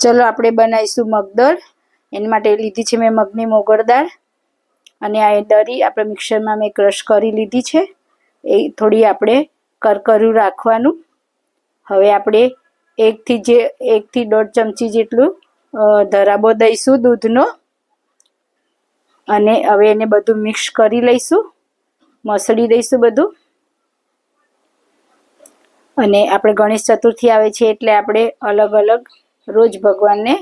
ચલો આપણે બનાવીશું મગદળ. એના માટે લીધી છે મેં મગની મોગળ દાળ. અને આ દરી આપણે મિક્સરમાં મેં ક્રશ કરી લીધી છે. એ થોડી આપણે કરકરું રાખવાનું. હવે આપણે એકથી જે, એકથી દોઢ ચમચી જેટલું ધરાબો દઈશું દૂધનો. અને હવે એને બધું મિક્સ કરી લઈશું. મસળી દઈશું બધું. અને આપણે ગણેશ ચતુર્થી આવે છે એટલે આપણે અલગ અલગ રોજ ભગવાનને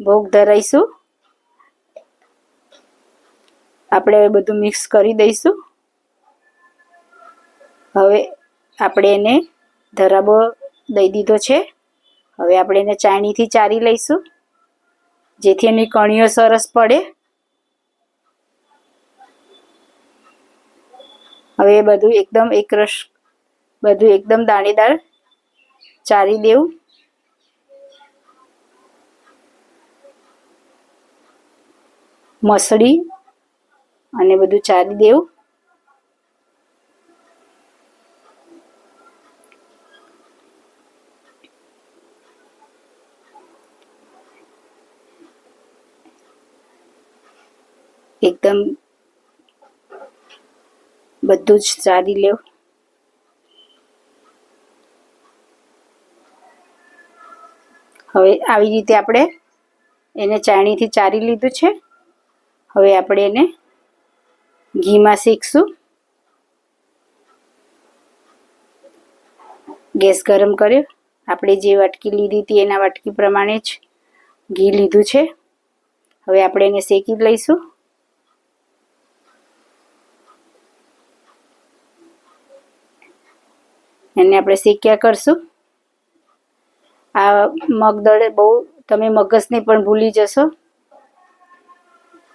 ભોગ ધરાઈશું. આપણે બધું મિક્સ કરી દઈશું. હવે આપણે એને ધરાબો દઈ દીધો છે. હવે આપણે એને ચાણીથી ચારી લઈશું. જેથી એની કણીઓ સરસ પડે. હવે બધું એકદમ એકરસ બધું એકદમ દાણેદાર ચારી દેવું. મસળી અને બધું ચારી દેવું. એકદમ બધું જ ચારી લેવું. હવે આવી રીતે આપણે એને ચાણીથી ચારી લીધું છે. હવે આપણે એને ઘીમાં શીખશું ગેસ ગરમ કર્યો. આપણે જે વાટકી લીધી હતી એના વાટકી પ્રમાણે જ ઘી લીધું છે. હવે આપણે એને શેકી લઈશું. એને આપણે શેક્યા કરશું. આ મગદળ બહુ, તમે મગજને પણ ભૂલી જશો.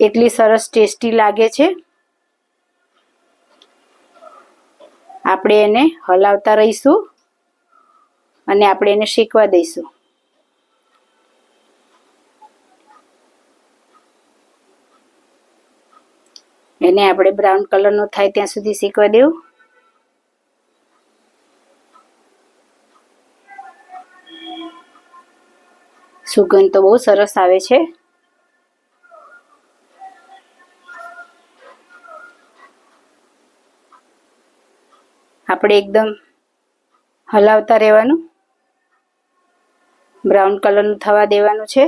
એટલી સરસ ટેસ્ટી લાગે છે? આપણે એને હલાવતા રહીશું અને આપણે એને શેકવા દઈશું. એને આપણે બ્રાઉન કલરનો થાય ત્યાં સુધી શેકવા દેવું. સુગંધ તો બહુ સરસ આવે છે. આપણે એકદમ હલાવતા રહેવાનું. બ્રાઉન કલરનું થવા દેવાનું છે.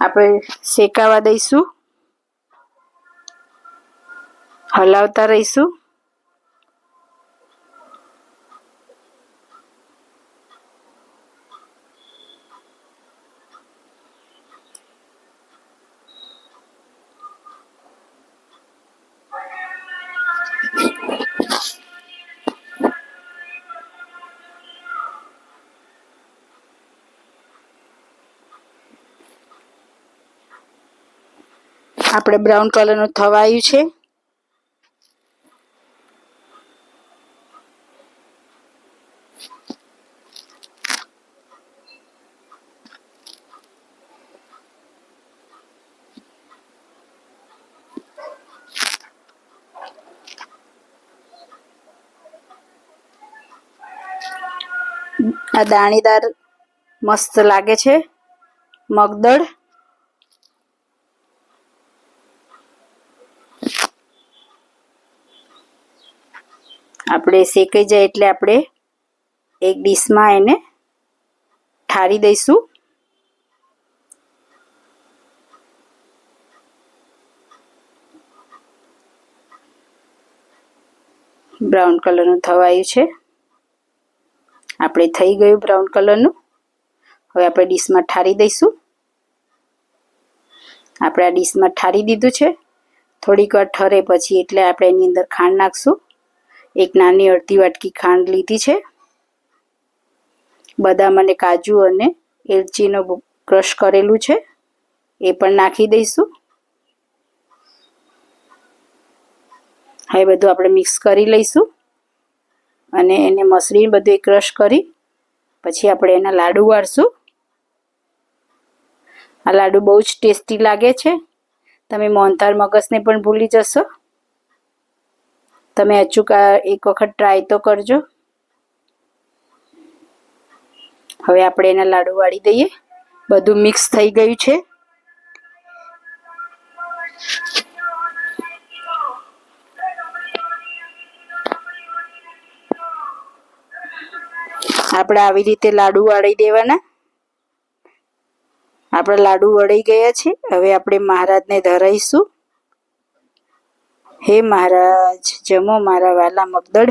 આપણે શેકાવા દઈશું. હલાવતા રહીશું. આપણે બ્રાઉન કલરનું થવાયું છે. આ દાણીદાર મસ્ત લાગે છે. મગદળ આપણે શેકાઈ જાય એટલે આપણે એક ડીશમાં એને ઠારી દઈશું. બ્રાઉન કલરનું થવાયું છે. આપણે થઈ ગયું બ્રાઉન કલરનું. હવે આપણે ડીશમાં ઠારી દઈશું. આપણે આ ડીશમાં ઠારી દીધું છે. થોડીક વાર ઠરે પછી એટલે આપણે એની અંદર ખાંડ નાખશું. એક નાની અડધી વાટકી ખાંડ લીધી છે. બદામ અને કાજુ અને એલચીનો ક્રશ કરેલું છે. એ પણ નાખી દઈશું. હવે બધું આપણે મિક્સ કરી લઈશું. અને એને મસળી બધું ક્રશ કરી પછી આપણે એના લાડુ વાળશું. આ લાડુ બહુ જ ટેસ્ટી લાગે છે. તમે મોહનથાળ મગજને પણ ભૂલી જશો. તમે અચૂક એક વખત ટ્રાય તો કરજો. હવે આપણે એના લાડુ વાળી દઈએ. બધું મિક્સ થઈ ગયું છે. આપણે આવી રીતે લાડુ વાળી દેવાના. આપણા લાડુ વળી ગયા છે. હવે આપણે મહારાજને ધરાઈશું. હે મહારાજ જમો મારા વાલા મગદડ